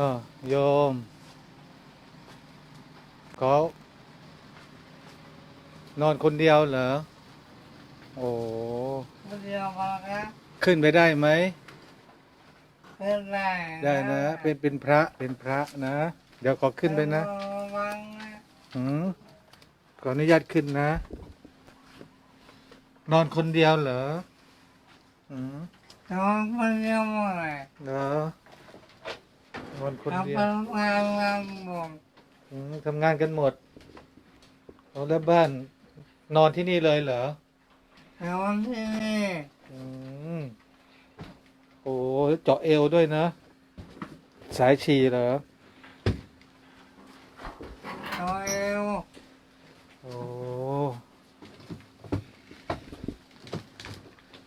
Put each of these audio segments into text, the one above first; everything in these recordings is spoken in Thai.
เออโยมเขานอนคนเดียวเหรอ โอ้เดียวพอครับขึ้นไปได้ไหมขึ้นได้ได้นะ เป็นเป็นพระเป็นพระนะ เดี๋ยวขอขึ้นไปนะระวังนะอืมขออนุญาตขึ้นนะ นอนคนเดียวเหรออืมนอนคนเดียวหมดเลยเหรอ นอนคนเอาเดียไปวงานงานผมอืมทำงานกันหมดเอาแล้วบ้าน นอนที่นี่เลยเหรอ นอนที่นี่อืมโอ้เจาะเอวด้วยนะ สายฉี่เหรอ นอนเอวโอ้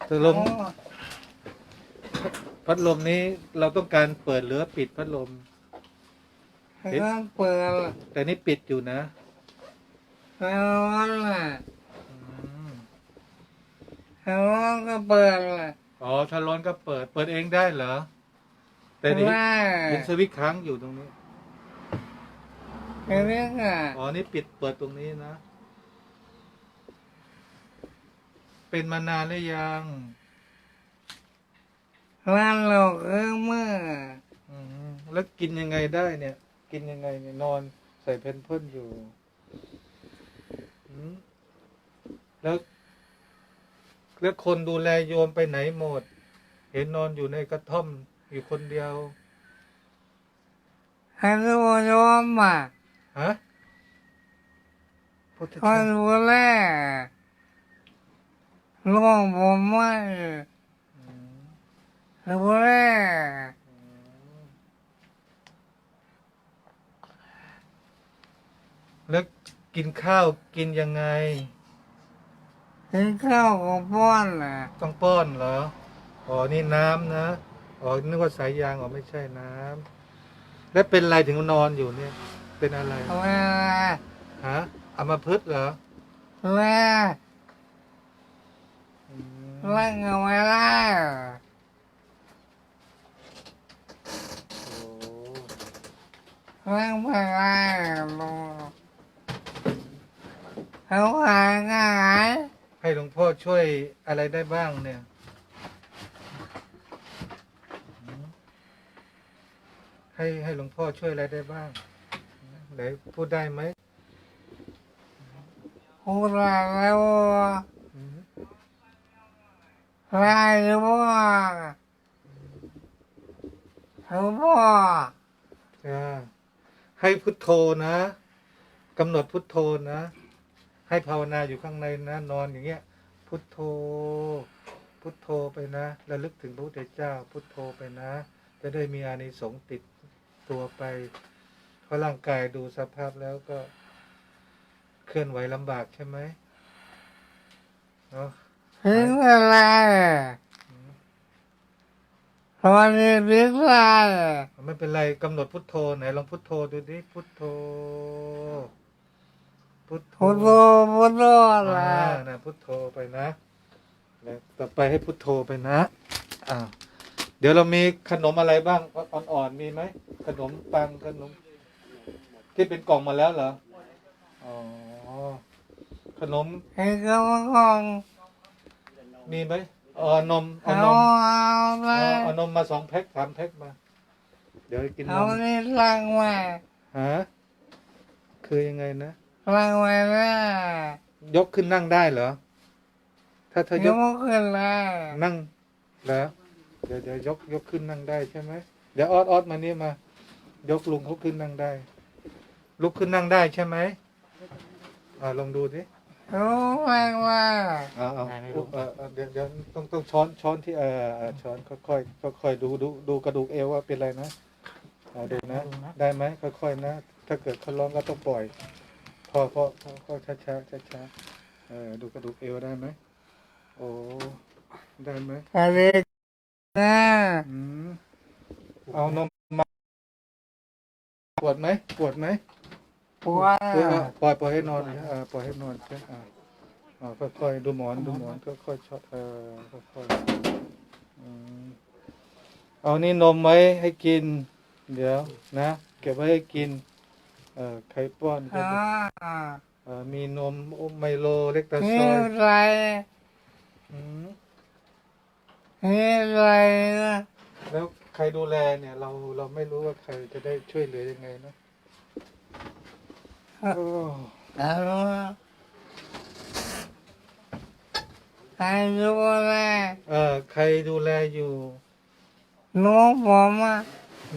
ตกลง พัดลมนี้เราต้องการเปิดหรือปิดพัดลมแล้วเปิดแต่นี่ปิดอยู่นะแล้ววันน่ะอืมแล้ววันก็เปิดเลยอ๋อถ้าร้อนก็เปิด เปิดเองได้เหรอ แต่นี่ได้เห็นสวิตช์ค้างอยู่ตรงนี้แค่นี้อะอ๋อ นี่ปิดเปิดตรงนี้นะ เป็นมานานหรือยัง ร้านเราคือเมื่ออืมแล้วกินยังไงได้เนี่ย กินยังไงเนี่ยนอนใส่เพนเพิลอยู่อืมแล้วแล้วคนดูแลโยมไปไหนหมด เห็นนอนอยู่ในกระท่อมอยู่คนเดียวให้ดูยอมอะฮะพุทธคอยเจ้าดูแลลูกผมไม่อืม ดูแลแล้วกินข้าวกินยังไง กินข้าวกับป้อนน่ะต้องป้อนเหรอ อ๋อ นี่น้ำนะ อ๋อ นึกว่าสายยาง อ๋อ ไม่ใช่น้ำ แล้วเป็นอะไรถึงนอนอยู่เนี่ย เป็นอะไรเวลาฮะอามาพึกษ์เหรอเวลาอืม เล่นกับเวลา โอ้เล่นเวลาลูกเขาหายง่ายให้หลวงพ่อช่วยอะไรได้บ้างเนี่ย ให้ให้หลวงพ่อช่วยอะไรได้บ้างไหนพูดได้ไหมพูดอะไรแล้วอืมไรหรือว่าหรือว่า อ่า ให้พุทโธนะกำหนดพุทโธนะ ให้ภาวนาอยู่ข้างในนะ นอนอย่างเงี้ย พุทโธ พุทโธไปนะระลึกถึงพระพุทธเจ้า พุทโธไปนะ จะได้มีอานิสงส์ติดตัวไปเพราะร่างกายดูสภาพแล้วก็ เคลื่อนไหวลำบากใช่ไหมเนาะถึงเวลา ตอนนี้ถึงเวลาไม่เป็นไรกำหนดพุทโธไหนลองพุทโธดูดิพุทโธพุทโธพุทโธพุทโธอะไรอ่านะพุทโธไปนะแล้วต่อไปให้พุทโธไปนะอ่าเดี๋ยวเรามีขนมอะไรบ้างอ่อนๆมีไหมขนมปังขนมที่เป็นกล่องมาแล้วเหรออ๋อขนมไอ้กำลังมีไหม เออนมเอาเอานมเอาไป เอาเอานมมาสองแพ็คสามแพ็คมา เดี๋ยวกินนเอามนี่ลังไว้ฮะคือยังไงนะ ลังไว้แม่ยกขึ้นนั่งได้เหรอ ถ้าเธอยยกกขึ้นแล้วนั่งเหรอเดี๋ยวเดี๋ยวยกยกขึ้นนั่งได้ใช่ไหมเดี๋ยวออดออดมานี่มา ยกลุงเขาขึ้นนั่งได้ ลุกขึ้นนั่งได้ใช่ไหมอ่าลองดูดิ รู้แรงว่าอ่า เอาเออเออเดี๋ยวเดี๋ยวต้องต้องช้อนช้อนที่เออเออช้อนค่อยค่อยค่อยๆดูดูดูกระดูกเอวว่าเป็นอะไรนะอ่าดูนะ ได้ไหมค่อยๆนะ ถ้าเกิดเขาร้องก็ต้องปล่อย พอพอพอพอช้าช้าช้าช้าๆเออดูกระดูกเอวได้ไหมโอ้ได้ไหมอะไรนะอืมเอานมมาปวดไหมปวดไหม ปวดเออเออปล่อยปล่อยให้นอนนะอ่าปล่อยให้นอนใช่อ่าอ่าค่อยๆดูหมอนดูหมอนค่อยๆช็อตเออค่อยๆอืมเอานี่นมไว้ให้กิน เดี๋ยวนะ เก็บไว้ให้กิน เอ่อไข่ป้อนก็อ่าได้เอ่อมีนมโอไมโลเล็กตาซนี่อยอะไรอืมนี่อะไรนะแล้วใครดูแลเนี่ย เราเราไม่รู้ว่าใครจะได้ช่วยเหลือยังไงเนอะโอ้ แล้วใครดูแลเอ่อใครดูแลอยู่น้องผมอะ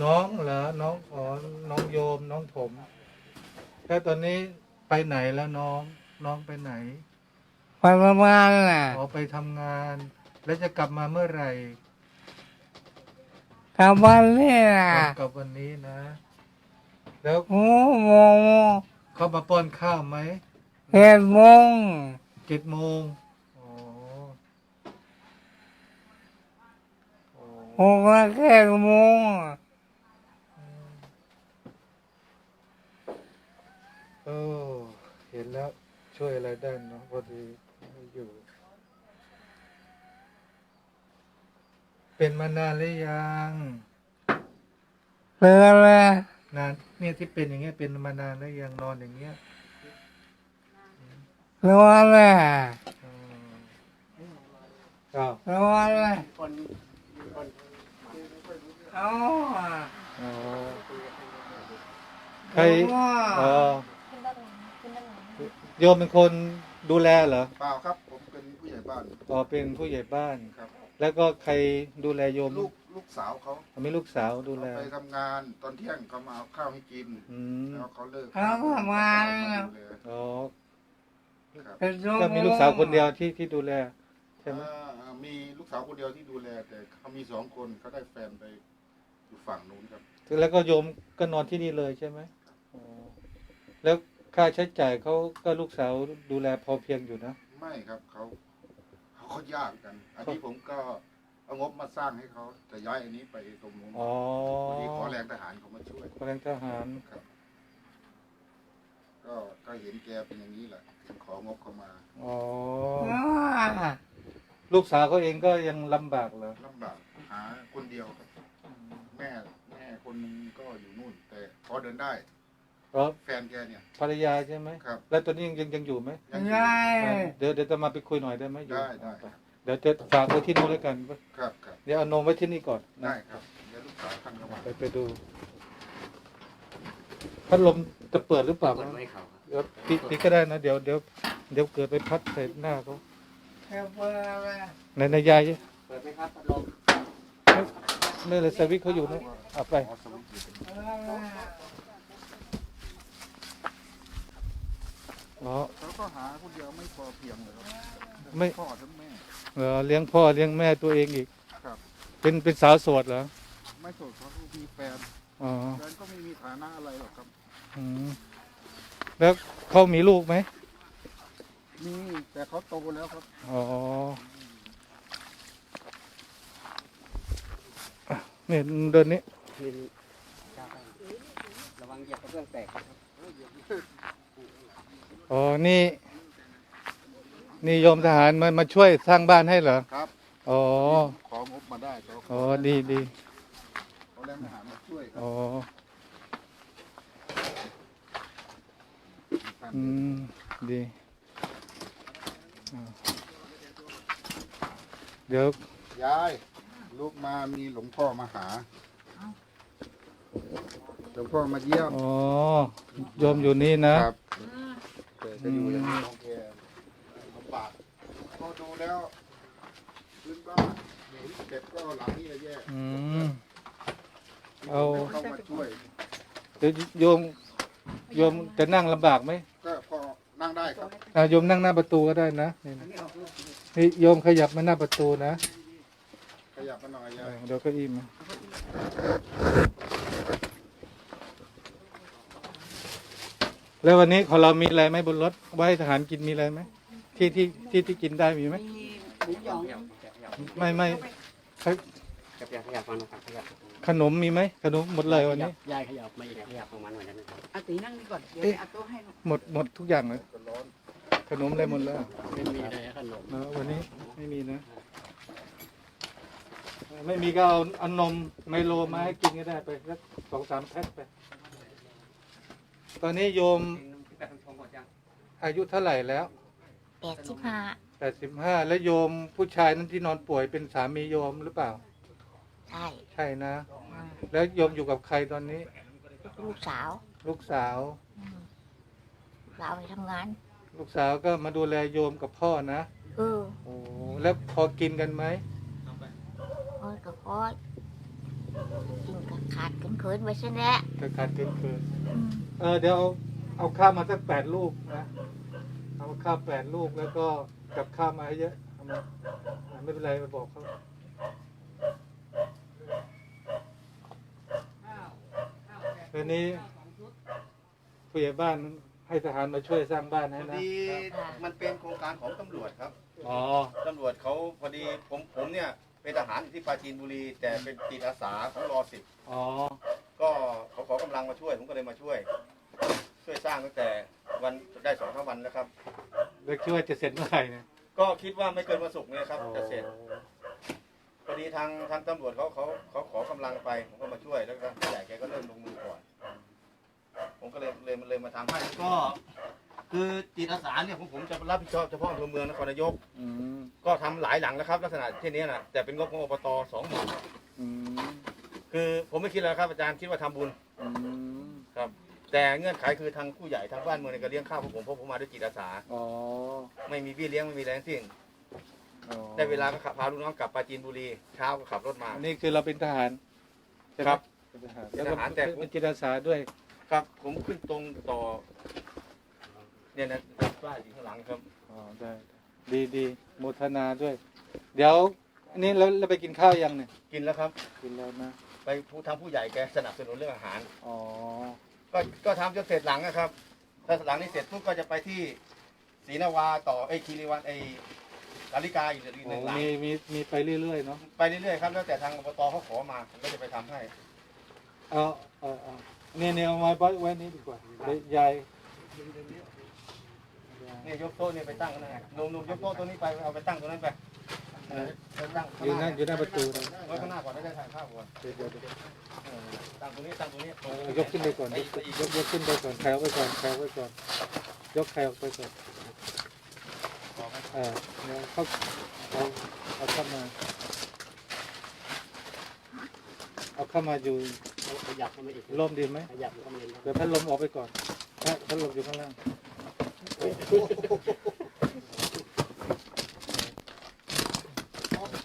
น้องเหรอน้องอ๋อน้องโยมน้องผมแล้วตอนนี้ไปไหนแล้วน้องน้องไปไหน ไปประมาณน่ะอ๋อไปทำงาน แล้วจะกลับมาเมื่อไหร่กลับบ้านนี่น่ะกลับวันนี้นะ แล้ว โอ้โห เขามาป้อนข้าวไหมเจ็ดโมงเจ็ดโมงอ๋ออ๋อหกละเจ็ดโมงเออเห็นแล้วช่วยอะไรได้เนาะพอดีไม่อยู่ เป็นมานานหรือยังเจอเลย นานเนี่ยที่เป็นอย่างเงี้ยเป็นมานานแล้วยังนอนอย่างเงี้ยรู้เลยอืมอ้าวรู้เลยคนคนเอาอ๋อใครรู้ว่าเออโยมเป็นคนดูแลเหรอเปล่าครับ ผมเป็นผู้ใหญ่บ้านอ๋อเป็นผู้ใหญ่บ้าน ครับ แล้วก็ใครดูแลโยมลูกลู กสาวเขามีลูกสาวดูแล เขาไปทำงานตอนเที่ยงเขามาเอาข้าวให้กิน อืมแล้วเขาเลิกเอาประมาณเขาดูแลอ๋อครับเป็นชั่วโมงก็มีลูกสาวคนเดียวที่ที่ดูแล ใช่ไหมอ่ามีลูกสาวคนเดียวที่ดูแล แต่เขามีสองคนเขาได้แฟนไปอยู่ฝั่งนู้นครับ แล้วก็โยมก็นอนที่นี่เลยใช่ไหมอ๋อแล้วค่าใช้จ่ายเขาก็ลูกสาวดูแลพอเพียงอยู่นะ ไม่ครับเขาเขาเขายากกัน อันนี้ผมก็ เอางบมาสร้างให้เขาจะย้ายอันนี้ไปตรงนู้นอ๋อวันนี้ขอแรงทหารเขามาช่วยแรงทหาร ครับ ก็ก็เห็นแกเป็นอย่างนี้แหละถึงของบเข้ามาอ๋อรู้ว่าลูกสาวเขาเองก็ยังลำบากเหรอลำบากหาคนเดียวครับ แม่แม่คนหนึงก็อยู่นู่น แต่พอเดินได้ เพราะแฟนแกเนี่ยภรรยาใช่ไหม ครับ แล้วตอนนี้ยังยังยังอยู่ไหม ยังอยู่ ได้ เดี๋ยวเดี๋ยวจะมาไปคุยหน่อยได้ไหมอยู่ได้ได้ เดี๋ยวจะฝากไว้ที่นู้นแล้วกัน ครับครับเดี๋ยวเอานมไว้ที่นี่ก่อนนะได้ครับเดี๋ยวลูกสาวท่านก็มาไปไปดูพัดลมจะเปิดหรือเปล่าเปิดไว้เขาครับเดี๋ยวปิดปิดก็ได้นะเดี๋ยวเดี๋ยวเดี๋ยวเกิดไปพัดใส่หน้าเขาเจ็บเลยในในยายเปิดไหมครับพัดลมไม่เลยสวิตช์เขาอยู่นะเอาไปขอสวิตช์อยู่ตรงนี้อ๋อ เขาก็หาคนเดียวไม่พอเพียงเลยครับไม่ พ่อทั้งแม่ เหรอเลี้ยงพ่อเลี้ยงแม่ตัวเองอีก ครับเป็นเป็นสาวโสดเหรอไม่โสดเขาก็มีแฟนอ๋อแฟนก็ไม่มีฐานะอะไรหรอกครับ อืมแล้วเขามีลูกไหมมีแต่เขาโตแล้วครับ อ๋ออะนี่เดินนี้มีเจ้าไประวังเหยียบกระเบื้องแตกนะครับอ๋อนี่ นี่โยมทหารมามาช่วยสร้างบ้านให้เหรอ ครับอ๋อ ของงบมาได้เขาอ๋อ ดีดีเขาแรงทหารมาช่วยครับอ๋อท่านอืม ดีอ่าเดี๋ยวยายลูกมามีหลวงพ่อมาหาหลวงพ่อมาเยี่ยมอ๋อโยมอยู่นี่นะ ครับแต่จะอยู่อย่างนี้ของแกลำบาก พอดูแล้วพื้นบ้านเห็นเก็บก็หลังนี่แย่อืม เอา เข้ามาช่วย เดี๋ยวโยมโยมจะนั่งลำบากไหมก็พอนั่งได้ครับอะโยมนั่งหน้าประตูก็ได้นะนี่นะนี่โยมขยับมาหน้าประตูนะขยับมาหน่อยยาย เดี๋ยวเก็อิ่มมาแล้ววันนี้ของเรามีอะไรไหมบนรถไว้ให้ทหารกินมีอะไรไหม ที่ที่ที่ที่กินได้มีไหมขยับขยับขยับไม่ไม่ขขยับขยับฟังนะครับขยับขนมมีไหมขนมหมดเลยวันนี้ ยายขยับมาอีกขยับประมาณหน่อยนะครับอาตีนั่งนี่ก่อนเดี๋ยวเอ๊ะ อาโต๊ะให้หนูหมดหมดทุกอย่างเลยก็ร้อนขนมอะไรหมดแล้วไม่มีอะไรขนมเนอะวันนี้ไม่มีนะโอ้ไม่มีก็เอาเอานมไมโลมาให้กินก็ได้ไปสักสองสามแพ็คไป ตอนนี้โยมที่แบบชงหมดยังอายุเท่าไหร่แล้วแปดสิบห้าแปดสิบห้าแล้วโยมผู้ชายนั้นที่นอนป่วยเป็นสามีโยมหรือเปล่า ใช่ใช่นะ อืมแล้วโยมอยู่กับใครตอนนี้ ลูกสาวลูกสาว อืมเราไปทำงาน ลูกสาวก็มาดูแลโยมกับพ่อนะเออโอ้แล้วพอกินกันไหมโอ้ยก็พอกินก็ขาดกันเขินๆไว้ซะแหละก็ขาดเกินเกินอืม เออเดี๋ยวเอาเอาข้าวมาสักแปดลูกนะ เอาข้าวแปดลูกแล้วก็กับข้าวมาให้เยอะเอามาอะไม่เป็นไรไปบอกเขาตอนนี้ผู้ใหญ่บ้านให้ทหารมาช่วยสร้างบ้านพให้อนะดีมันเป็นโครงการของตำรวจครับอ๋อตำรวจเขาพอดีผมผมเนี่ยเป็นทหารอยู่ที่ปราจีนบุรี แต่เป็นจิตอาสาของรอสิบอ๋อก็เขาขอกำลังมาช่วยผมก็เลยมาช่วย ช่วยสร้างตั้งแต่ วันได้สองสามวันแล้วครับ แล้วคิดว่าจะเสร็จเมื่อไหร่เนี่ย ก็คิดว่าไม่เกินวันศุกร์นี้ครับจะเสร็จพอดีทางทางตำรวจเขาเขาเขาขอกำลังไปผมก็มาช่วยแล้วก็ผู้ใหญ่แกก็เริ่มลงมือก่อน ผมก็เลยเลยเลยมาทำให้ก็ คือจิตอาสาเนี่ยผมผมจะรับผิดชอบเฉพาะอำเภอเมืองนครนายก อืมก็ทำหลายหลังแล้วครับ ลักษณะเช่นนี้นะแต่เป็นงบของอบตสองหมื่นอืมคือผมไม่คิดแล้วครับอาจารย์คิดว่าทำบุญอืมครับ แต่เงื่อนไขคือทางผู้ใหญ่ทางบ้านเมืองเนี่ยก็เลี้ยงข้าวพวกผมเพราะผมมาด้วยจิตอาสา อ๋อไม่มีพี่เลี้ยงไม่มีอะไรทั้งสิ้นอ๋อได้เวลาก็ขับพาลูกน้องกลับปราจีนบุรีเช้าก็ขับรถมา อันนี้คือเราเป็นทหารใช่ไหมครับเป็นทหารเป็นแล้วก็ทหารแต่ เป็นจิตอาสาด้วย ครับ ผมขึ้นตรงต่อ เนี่ยนะป้ายอยู่ข้างหลังครับ อ๋อได้ดีดีโมทนาด้วย เดี๋ยว อันนี้เราเราไปกินข้าวยังเนี่ยกินแล้วครับ กินแล้วนะไปผู้ทางผู้ใหญ่แกสนับสนุนเรื่องอาหาร อ๋อ ก็ก็ทำจนเสร็จหลังนะครับ ถ้าหลังนี้เสร็จปุ๊บก็จะไปที่ศรีนาวาต่อไอ้ยคีรีวันไอ้ลาลิกาอีกหนึ่งโอ้หลัง มีมีมีไปเรื่อยๆเนาะไปเรื่อยๆครับแล้วแต่ทางอบตเขาขอมาผมก็จะไปทำให้ เอาเอาเอาเนี่ยเนี่ยเอาไว้ไว้ไว้นี้ดีกว่าเดี๋ยวยายเนี่ยยกโต๊ะเนี่ยไปตั้งนะหนุ่มๆยกโต๊ะตัวนี้ไปเอาไปตั้งตรงนั้นไปเออไปตั้งอยู่หน้าอยู่หน้าประตูนะไว้ข้างหน้าก่อนได้ได้ถ่ายภาพก่อน เดี๋ยวเดี๋ยวเดี๋ยวเออ ตั้งตรงนี้ตั้งตรงนี้ตรงเอายกขึ้นไปก่อนยกยกยกขึ้นไปก่อนแถวไปก่อนแถวไปก่อน ยกแถวไปก่อนเออเดี๋ยวเขาเอาเอาเข้ามา เอาเข้ามาอยู่ขยับเข้ามาอีกร่มดีไหมขยับเข้ามาอีกเดี๋ยวพัดลมออกไปก่อนพัดพัดลมอยู่ข้างล่าง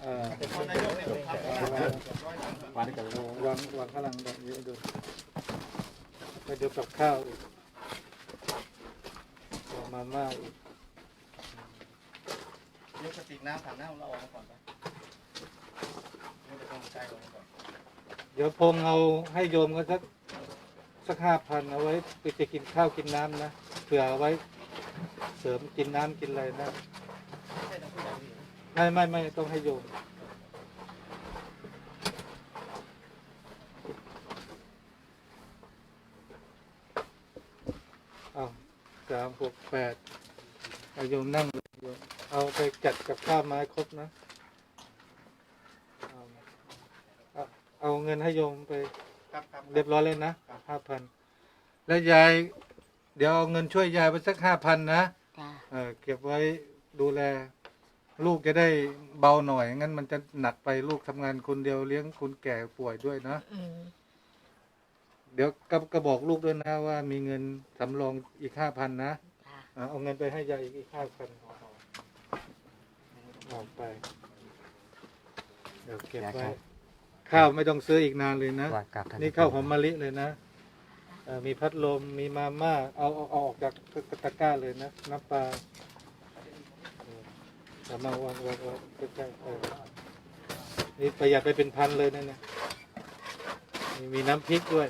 เออคนนายกเนี่ยผมทำให้ได้ร้อยหลัง วางกันเอาวางวางข้างล่างแบบนี้ดูไปดูกับข้าวอีกเอามาม่าอีกยกกระติกน้ำถังน้ำเราออกมาก่อนไปยกไปตรงใจออกมาก่อนเดี๋ยวพงเอาให้โยมก็สักสักห้าพันเอาไว้ไปจะกินข้าวกินน้ำนะเผื่อเอาไว้เสริมกินน้ำกินอะไรนะไม่ใช่ทางผู้ใหญ่นี่ไม่ไม่ไม่ต้องให้โยมเอาสามหก แปดเอาโยมนั่งเลยโยมเอาไปจัดกับข้าวมาให้ครบนะ เอาเอาเอาเงินให้โยมไปครับครับเรียบร้อยเลยนะห้าพันแล้วยาย เดี๋ยวเอาเงินช่วยยายไปสักห้าพันนะจ้าเออเก็บไว้ดูแล ลูกจะได้เบาหน่อย งั้นมันจะหนักไปลูกทำงานคนเดียวเลี้ยงคนแก่ป่วยด้วยนะ อืมเดี๋ยวก็ก็บอกลูกด้วยนะว่ามีเงินสำรองอีกห้าพันนะจ้าอะ เอาเงินไปให้ยายอีกห้าพันออกไป เดี๋ยวเก็บไว้ข้าวไม่ต้องซื้ออีกนานเลยนะวางกับนี่ข้าวหอมมะลิเลยนะเอ่อมีพัดลมมีมาม่าเอาเอาเอาออกจากตะกร้าเลยนะน้ำปลาเออเอามาวางวางวางใกล้ๆเออนี่ประหยัดไปเป็นพันเลยนะเนี่ยนี่มีน้ำพริกด้วย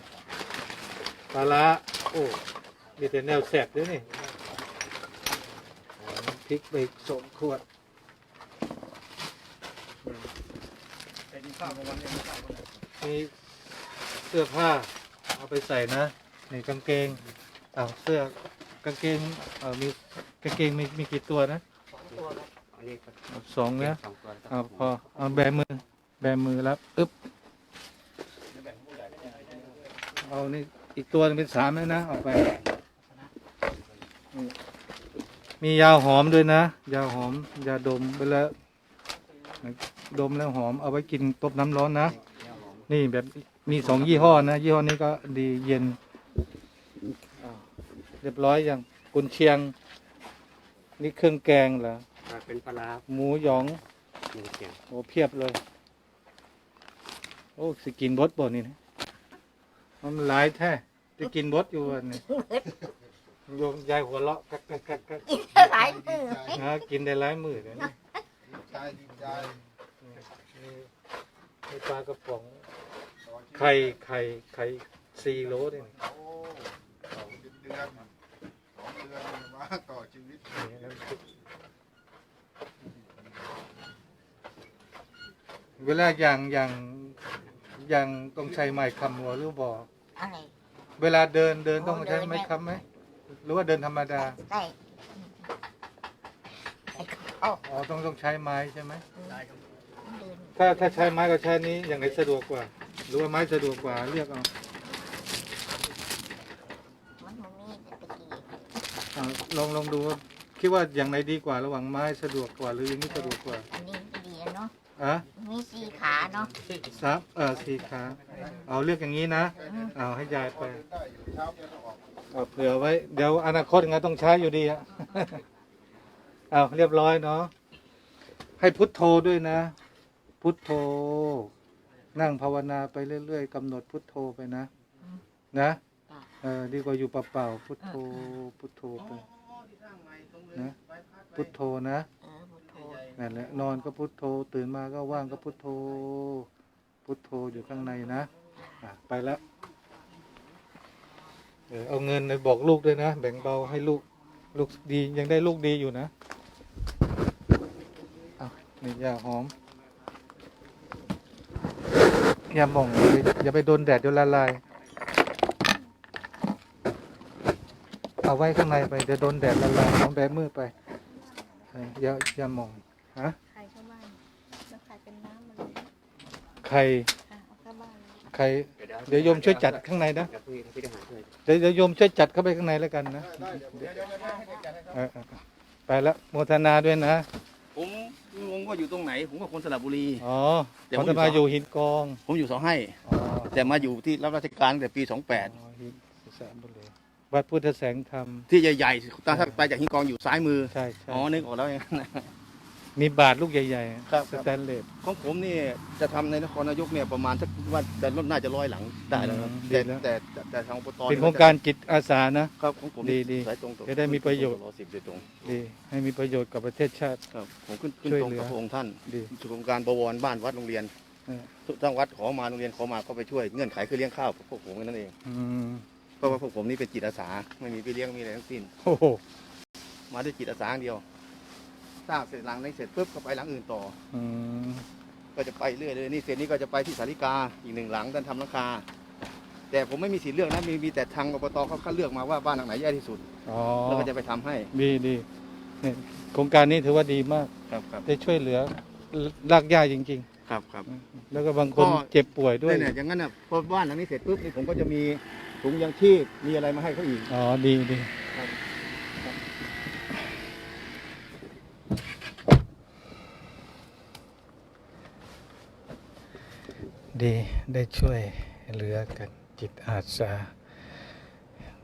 ปลาร้าโอ้มีแต่แนวแสบด้วยนี่น้ำ พริกไปอีกสองขวดไปกินข้าวกับวันนี้ข้าวกันเลยมีเสื้อผ้าเอาไปใส่นะนี่กางเกงเอาเสื้อกางเกงเออมีกางเกงมีมีกี่ตัวนะอันนี้ก็สองนะสองตัวแล้วก็เอาพอเอาแบมือ แบมือรับอึ๊บเอานี่อีกตัวหนึงเป็นสามแล้วนะเอาไปนี่ มียาหอมด้วยนะ ยาหอม ยาดมไปแล้วดมแล้วหอมเอาไว้กินต้มน้ำร้อนนะ นี่แบบมีสองยี่ห้อนะ ยี่ห้อนี้ก็ดีเย็นอ้าวเรียบร้อยยังกุนเชียง นี่เครื่องแกงเหรออ่าเป็นปลาร้าหมูหยองหมูเสียงโอ้เพียบเลย โอ้สิกินบดบ่นี่นะมันหลายแท้จะกินบดอยู่วันนี้ โยมยายหัวเราะกักกักกักกักหลายมือนะ กินได้หลายมือเลยนี่ใจดีใจนี่มีปลากระป๋องไข่ไข่ไข่สี่โลนี่โอ้สองเดือนสองเดือนมาต่อชีวิตนี่น้ำซุปเวลาอย่างอย่างอย่างต้องใช้ไม้คำหัวหรือบ่อะไรเวลาเดินเดินต้องโอ้ใช้เดินไม้เนี่ยค้ำไหมห รือว่าเดินธรรมดาได้โอ้อ๋อ ต้องต้องใช้ไม้ใช่ไหมเดินถ้าถ้าใช้ไม้ก็ใช้นี้อย่างไหนสะดวกกว่า หรือว่าไม้สะดวกกว่าเรียกเอามันบ่มีแต่ตะกี้เอาลองลองดูว่าคิดว่าอย่างไหนดีกว่าระหว่างไม้สะดวกกว่า หรืออย่างนี้สะดวกกว่าอันนี้ดีอะเนาะอะมีสี่ขาเนาะสามเออสี่ขาเอาเลือกอย่างนี้นะเอาให้ยายไปได้อยู่เช้าเย็นออก เอาเผื่อไว้ เดี๋ยวอนาคตยังไงต้องใช้อยู่ดีอะ เอาเรียบร้อยเนาะให้พุทโธด้วยนะ พุทโธ นั่งภาวนาไปเรื่อยๆกำหนดพุทโธไปนะ นะเออดีกว่าอยู่เปล่าๆพุทโธ พุทโธไปนะพุทโธนะเออพุทโธนั่นแหละนอนก็พุทโธ ตื่นมาก็ว่างก็พุทโธ พุทโธอยู่ข้างในนะอะไปแล้ว เออเอาเงินไปบอกลูกด้วยนะ แบ่งเบาให้ลูกลูกดียังได้ลูกดีอยู่นะเอานี่ยาหอมยาหม่องอย่าไปอย่าไปโดนแดดเดี๋ยวละลาย เอาไว้ข้างในไปเดี๋ยวโดนแดดละลายเอาแบมือไปเออยายาหม่องฮะขายเข้าบ้านแล้วขายเป็นน้ำมันเลยใครค่ะเอาเข้าบ้าน เดี๋ยวโยมช่วยจัดข้างในนะเดี๋ยวเดี๋ยวโยมช่วยจัดเข้าไปข้างในแล้วกันนะได้เออเออไปแล้วโมทนาด้วยนะผมงงว่าอยู่ตรงไหน ผมก็คนสระบุรี อ๋อเดี๋ยวผมจะมาอยู่หินกอง ผมอยู่เสาให้แต่มาอยู่ที่รับราชการตั้งแต่ปีอ๋อหินสามบุรีวัดพุทธแสงธรรมที่ใหญ่ๆตาถ้าไปจากหินกองอยู่ซ้ายมือใช่ใช่อ๋อนึกออกแล้วอย่างนั้น มีบาทลูกใหญ่ครับๆสแตนเลส ของผมนี่จะทำในนครนายกเนี่ยประมาณสักว่าแต่รถน่าจะร้อยหลังได้แล้วครับอืมแต่ดีแล้ว แต่แต่แต่ทางอบตเป็นโครงการจิตอาสานะ ครับของผมดีดีสายตรงต่อจะได้มีประโยชน์รอสิบโดยตรงดีให้มีประโยชน์กับประเทศชาติ ครับผมขึ้นขึ้นช่วยตรงเหลือ กับพระองค์ท่านดีโครงการบวรบ้านวัดโรงเรียนเออทั้งวัดขอมาโรงเรียนขอมาก็ไปช่วยเงื่อนไขคือเลี้ยงข้าวพวกผมนั่นเองอืมเพราะว่าพวกผมนี่เป็นจิตอาสาไม่มีพี่เลี้ยงไม่มีอะไรทั้งสิ้น โอ้โหมาด้วยจิตอาสาอย่างเดียว สร้างเสร็จหลังนี้เสร็จปุ๊บก็ไปหลังอื่นต่อ อืมก็จะไปเรื่อยเลยนี่เสร็จนี้ก็จะไปที่สาริกาอีกหนึ่งหลังท่านทำหลังคา แต่ผมไม่มีสิทธิ์เลือกนะมีมีแต่ทางอบตเขาคัดเลือกมาว่าบ้านหลังไหนแย่ที่สุดอ๋อแล้วก็จะไปทำให้ดีดีเนี่ยโครงการนี้ถือว่าดีมาก ครับครับได้ช่วยเหลือรากหญ้าจริง ครับครับ ๆ แล้วก็บางคนก็ เจ็บป่วยด้วยเนี่ยอย่างนั้นน่ะพอบ้านหลังนี้เสร็จปุ๊บนี่ผมก็จะมีถุงยางชีพมีอะไรมาให้เขาอีก อ๋อดีดีครับ ดีได้ช่วยเหลือกันจิตอาสา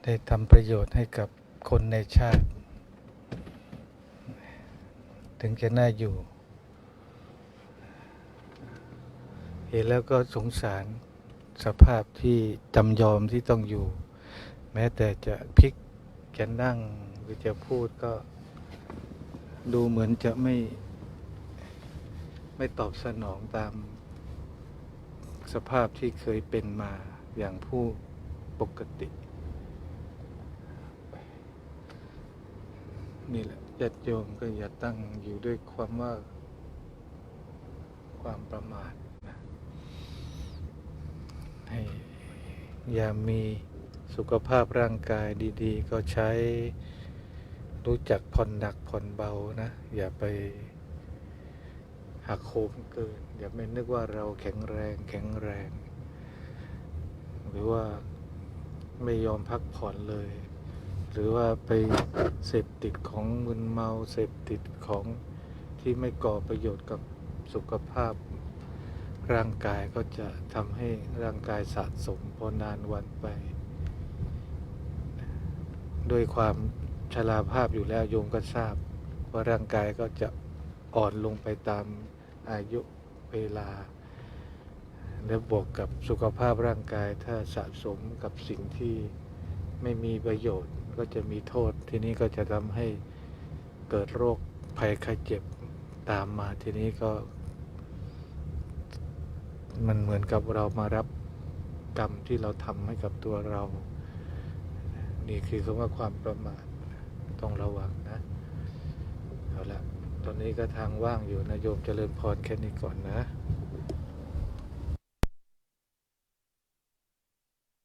ได้ทำประโยชน์ให้กับคนในชาติ ถึงจะน่าอยู่ เห็นแล้วก็สงสารสภาพที่จำยอมที่ต้องอยู่ แม้แต่จะพลิกจะนั่งหรือจะพูดก็ดูเหมือนจะไม่ไม่ตอบสนองตาม สภาพที่เคยเป็นมาอย่างผู้ปกติ นี่แหละญาติโยมก็อย่าตั้งอยู่ด้วยความว่า ความประมาทนะให้อย่ามีสุขภาพร่างกายดี ๆ ก็ใช้รู้จักผ่อนหนักผ่อนเบานะ อย่าไป หักโหมเกินอย่าไม่นึกว่าเราแข็งแรงแข็งแรง หรือว่าไม่ยอมพักผ่อนเลย หรือว่าไปเสพติดของมึนเมาเสพติดของที่ไม่ก่อประโยชน์กับสุขภาพ ร่างกายก็จะทำให้ร่างกายสะสมพอนานวันไป ด้วยความชราภาพอยู่แล้วโยมก็ทราบว่าร่างกายก็จะอ่อนลงไปตาม อายุเวลา และบวกกับสุขภาพร่างกายถ้าสะสมกับสิ่งที่ไม่มีประโยชน์ก็จะมีโทษ ทีนี้ก็จะทำให้เกิดโรคภัยไข้เจ็บตามมาทีนี้ก็ มันเหมือนกับเรามารับกรรมที่เราทำให้กับตัวเรา นี่คือคำว่าความประมาทต้องระวังนะ เอาละ ตอนนี้ก็ทางว่างอยู่นะโยมเจริญพรแค่นี้ก่อนนะ